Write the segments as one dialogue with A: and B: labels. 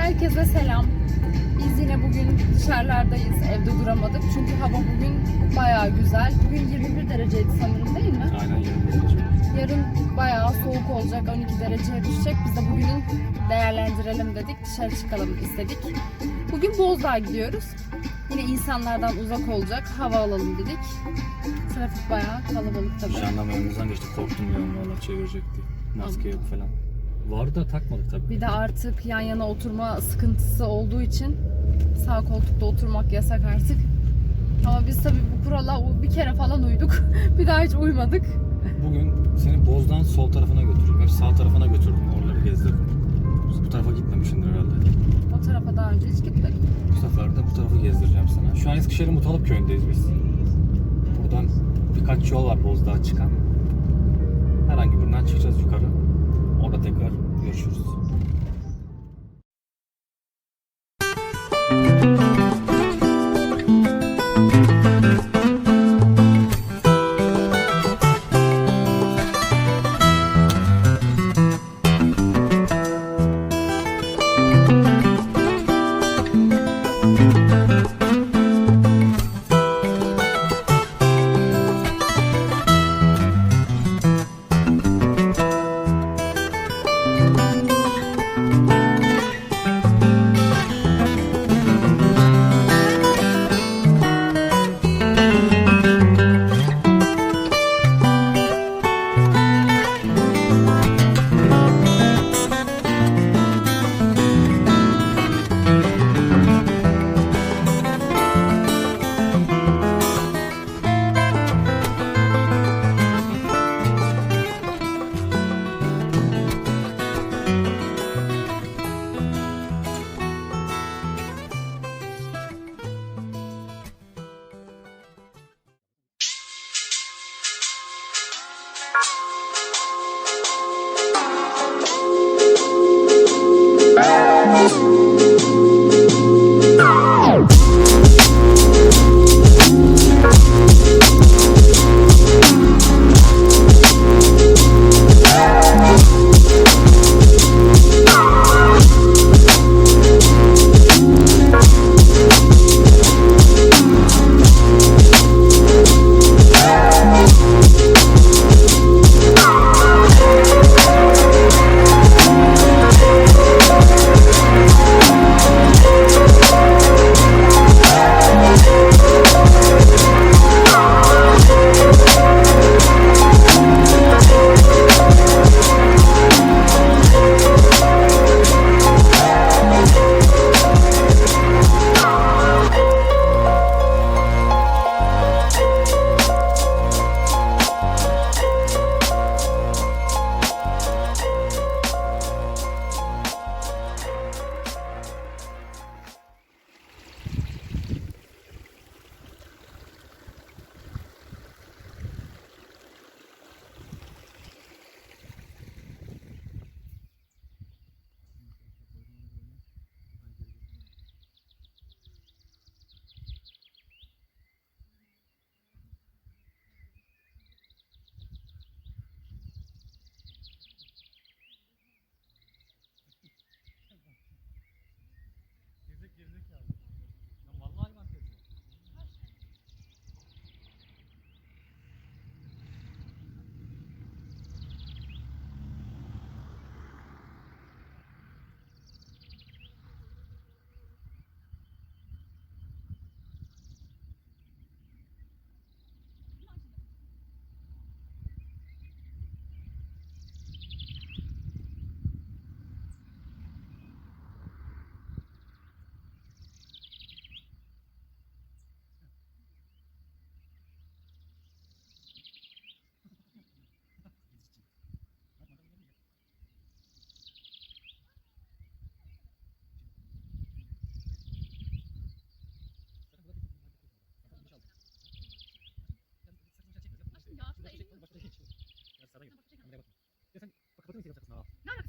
A: Herkese selam. Biz yine bugün dışarılardayız. Evde duramadık. Çünkü hava bugün bayağı güzel. Bugün 21 dereceydi sanırım değil mi?
B: Aynen 20 derece.
A: Yarın bayağı soğuk olacak. 12 dereceye düşecek. Biz de bugünün değerlendirelim dedik. Dışarı çıkalım istedik. Bugün Bozdağ'a gidiyoruz. Yine insanlardan uzak olacak. Hava alalım dedik. Trafik bayağı kalabalık tabii.
B: Jandarma yanımızdan geçti korktum ya valla çevirecek diye. Maske yok falan. Var da takmadık tabii.
A: Bir de artık yan yana oturma sıkıntısı olduğu için sağ koltukta oturmak yasak artık. Ama biz tabii bu kurala bir kere falan uyduk. bir daha hiç uymadık.
B: Bugün seni Bozdan sol tarafına götürüyorum. Hep sağ tarafına götürdüm. Oraları gezdirdim. Bu tarafa gitmemişsindir herhalde.
A: O tarafa daha önce hiç gitmedik.
B: Bu sefer de bu tarafı gezdireceğim sana. Şu an Eskişehir'in Mutalıp köyündeyiz biz. Buradan birkaç yol var Bozdağ'a çıkan.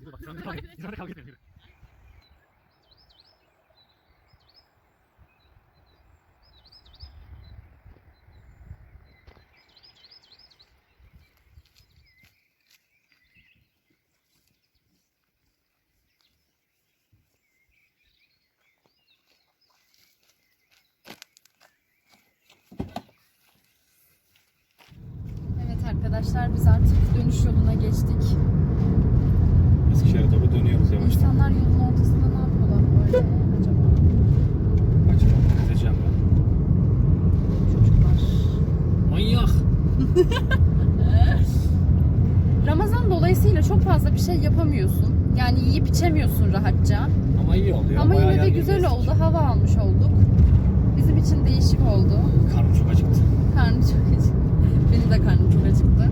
B: Yürü bak biz orada kavga, biz orada kavga etmeyelim yürü.
A: arkadaşlar biz artık dönüş yoluna geçtik.
B: Eskişehir'e doğru dönüyoruz yavaştan.
A: İnsanlar yolun ortasında ne yapıyorlar böyle acaba?
B: Kaçırmam. Gideceğim ben.
A: Çocuklar.
B: Manyak.
A: Ramazan dolayısıyla çok fazla bir şey yapamıyorsun. Yani yiyip içemiyorsun rahatça.
B: Ama iyi oluyor.
A: Ama
B: Bayağı
A: yine de
B: yer
A: güzel oldu. Hava almış olduk. Bizim için değişik oldu.
B: Karnım çok acıktı.
A: Karnı çok acıktı. Benim de karnım çok acıktı.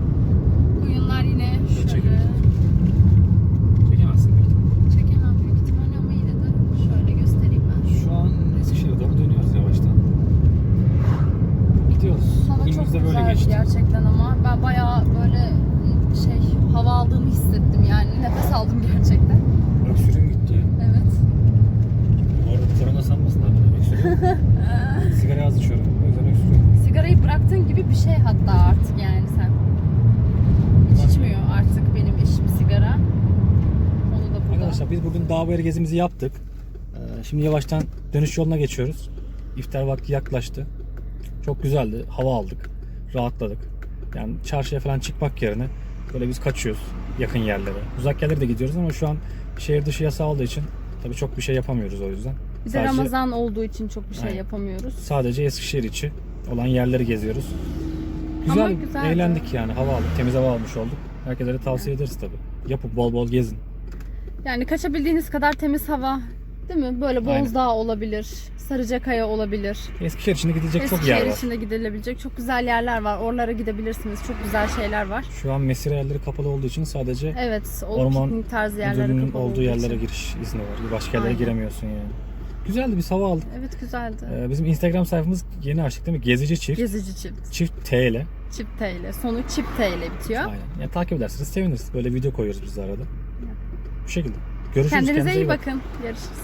A: Oyunlar yine şöyle
B: çekelim. Çekemezsin büyük ihtimalle.
A: çekemem büyük ihtimalle ama yine de şöyle göstereyim ben.
B: Şu an Eskişehir'e doğru dönüyoruz yavaştan. Gidiyoruz.
A: Hava çok
B: Bugünümüz de böyle
A: güzel
B: geçti.
A: gerçekten ama ben bayağı böyle şey hava aldığımı hissettim yani nefes aldım gerçekten.
B: Öksürüğüm gitti.
A: Evet.
B: Bu arada korona sanmasınlar bana öksürüğüm. Sigara az içiyorum. O yüzden öksürüyorum.
A: Sigarayı bıraktığın gibi bir şey hatta artık yani sen. Hiç içmiyor artık benim eşim sigara. Onu da burada.
B: Arkadaşlar biz bugün dağ bayırı gezimizi yaptık. Ee, Şimdi yavaştan dönüş yoluna geçiyoruz. İftar vakti yaklaştı. Çok güzeldi. Hava aldık. Rahatladık. Yani çarşıya falan çıkmak yerine böyle biz kaçıyoruz yakın yerlere. Uzak yerlere de gidiyoruz ama şu an şehir dışı yasa olduğu için tabii çok bir şey yapamıyoruz o yüzden.
A: Bir de
B: Sadece-
A: Ramazan olduğu için çok bir şey
B: Aynen.
A: yapamıyoruz.
B: Sadece Eskişehir içi olan yerleri geziyoruz. Güzel,
A: Ama güzeldi.
B: eğlendik yani. Hava aldık, temiz hava almış olduk. Herkese de tavsiye ederiz tabii. Yapıp bol bol gezin.
A: Yani kaçabildiğiniz kadar temiz hava değil mi? Böyle. Bozdağ olabilir, Sarıcakaya olabilir.
B: Eskişehir içinde gidecek çok
A: Eskişehir
B: yer var.
A: içinde gidilebilecek çok güzel yerler var. Oralara gidebilirsiniz. Çok güzel şeyler var.
B: Şu an mesire yerleri kapalı olduğu için sadece
A: Evet, o
B: Orman
A: piknik tarzı yerlere
B: müdürlüğünün
A: kapalı
B: olduğu
A: olduğu
B: yerlere
A: için.
B: giriş izni var. Başka yerlere
A: Aynen.
B: giremiyorsun yani. Güzeldi bir hava aldık.
A: Evet güzeldi.
B: Ee, bizim Instagram sayfamız yeni açtık değil mi? Gezici Çift.
A: Gezici çift.
B: Çift T ile.
A: Çift T ile. Sonu çift T ile bitiyor.
B: Aynen. Yani takip ederseniz seviniriz. Böyle video koyuyoruz biz de arada. Bu şekilde. Görüşürüz.
A: Kendinize iyi
B: bakın.
A: bakın. Görüşürüz.